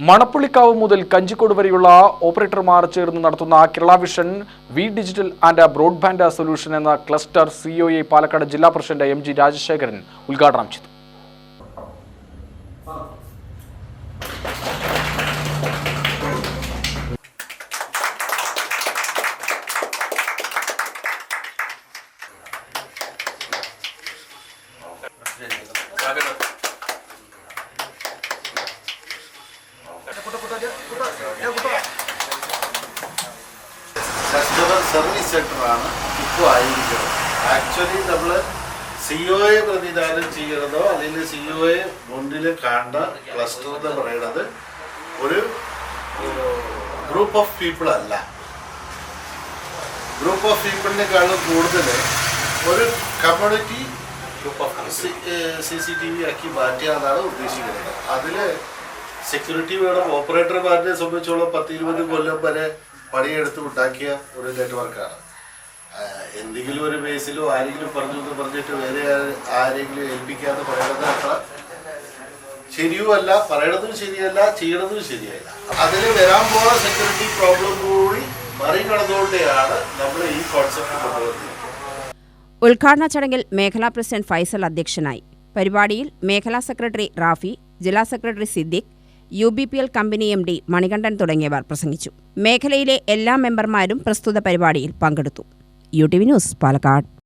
മണപ്പുള്ളിക്കാവ് മുതൽ കഞ്ചിക്കോട് വരെയുള്ള ഓപ്പറേറ്റർമാർ ചേർന്ന് നടത്തുന്ന Kerala vision V digital and broadband solution എന്ന ക്ലസ്റ്റർ സിഒഎ പാലക്കാട് ജില്ലാ പ്രസിഡന്റ് എം ജി രാജശേഖരൻ ഉദ്ഘാടനം ചെയ്തു. കസ്റ്റമർ സർവീസ് സെക്ടറാണ് ഇപ്പോൾ ആയിരിക്കുന്നത്. ആക്ച്വലി നമ്മൾ സിഒയെ പ്രതിദാനം ചെയ്യണതോ അല്ലെങ്കിൽ സിഒയെ മുന്നിൽ കണ്ട ക്ലസ്റ്റർ എന്ന് പറയുന്നത് ഒരു ഗ്രൂപ്പ് ഓഫ് പീപ്പിൾ അല്ല. ഗ്രൂപ്പ് ഓഫ് പീപ്പിളിനേക്കാളും കൂടുതൽ ഒരു community C C T V ആക്കി മാറ്റുക എന്നാണ് ഉദ്ദേശിക്കുന്നത്. അതിൽ സെക്യൂരിറ്റി വേണം ഓപ്പറേറ്റർമാരെ സംബന്ധിച്ചോളം പത്ത് ഇരുപത് കൊല്ലം വരെ പണിയെടുത്ത് ഉണ്ടാക്കിയ ഒരു നെറ്റ്വർക്കാണ്. എന്തെങ്കിലും ഒരു ബേസിലോ ആരെങ്കിലും പറഞ്ഞു എന്ന് പറഞ്ഞിട്ട് വേറെ ആരെങ്കിലും ഏൽപ്പിക്കാന്ന് പറയുന്നത് അത്ര ശരിയുമല്ല പറയണതും ശരിയല്ല ചെയ്യണതും ശരിയല്ല. അതിൽ വരാൻ പോകുന്ന സെക്യൂരിറ്റി പ്രോബ്ലം കൂടി മറികടന്നുകൊണ്ടാണ് നമ്മൾ ഈ കോൺസെപ്റ്റ് കൊണ്ടുവന്നത്. ഉദ്ഘാടന ചടങ്ങിൽ മേഖലാ പ്രസിഡന്റ് ഫൈസൽ അധ്യക്ഷനായി. പരിപാടിയിൽ മേഖലാ സെക്രട്ടറി റാഫി ജില്ലാ secretary Siddique U B P L company M D Manikandan തുടങ്ങിയവർ പ്രസംഗിച്ചു. മേഖലയിലെ എല്ലാ മെമ്പർമാരും പ്രസ്തുത പരിപാടിയിൽ പങ്കെടുത്തു. U T V news Palakkad.